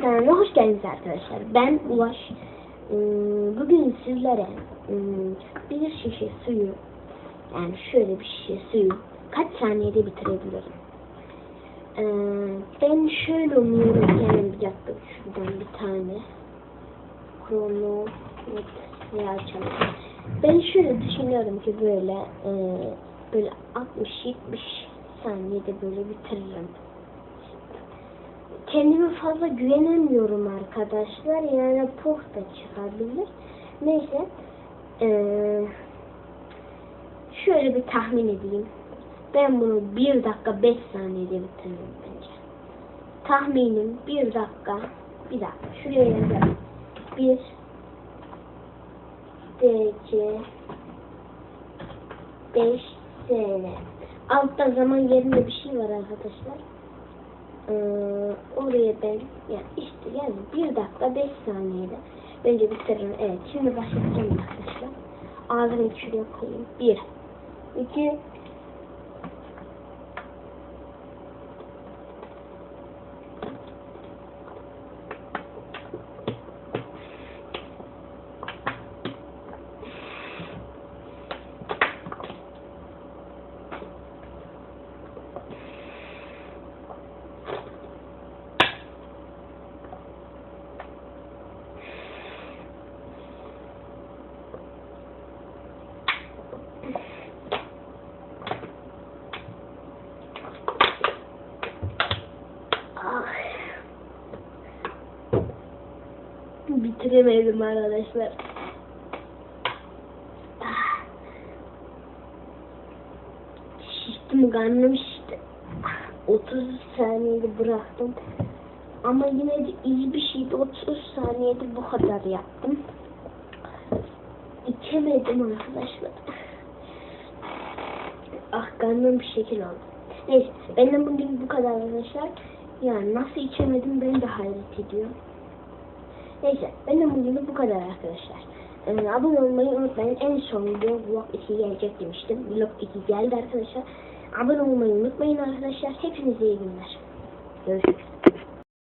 kanalına hoş geldiniz arkadaşlar. Ben Ulaş. Ee, Bugün sizlere e, bir şişe suyu, yani şöyle bir şişe suyu kaç saniyede bitirebilirim? Ee, Ben şöyle umuyorum hemen bir dakika şuradan bir tane kronometre açalım. Ben şöyle düşünüyorum ki böyle e, böyle 60-70 saniyede böyle bitiririm kendime fazla güvenemiyorum arkadaşlar. Yani poh da çıkabilir. Neyse. Ee, şöyle bir tahmin edeyim. Ben bunu 1 dakika 5 saniyede bitiririm bence. Tahminim 1 dakika bir dakika şuraya yazalım. 1 DC 5 SN Altta zaman yerinde bir şey var arkadaşlar. Ee, oraya ben ya işte yani bir dakika beş saniyede bence bitiririm. Evet şimdi başlayacağım arkadaşlar. Ağzını şuraya koyayım. Bir, iki, Ah. Bitiremedim arkadaşlar. Şiştim karnım şişti. 30 saniyede bıraktım. Ama yine de iyi bir şeydi. 30 saniyede bu kadar yaptım. İçemedim arkadaşlar. Ah karnım bir şekil oldu. Neyse benden bugün bu kadar arkadaşlar. Yani nasıl içemedim ben de hayret ediyorum. Neyse benden bugün bu kadar arkadaşlar. Ee, abone olmayı unutmayın. En son video vlog 2 gelecek demiştim. Vlog 2 geldi arkadaşlar. Abone olmayı unutmayın arkadaşlar. Hepinize iyi günler. Görüşürüz.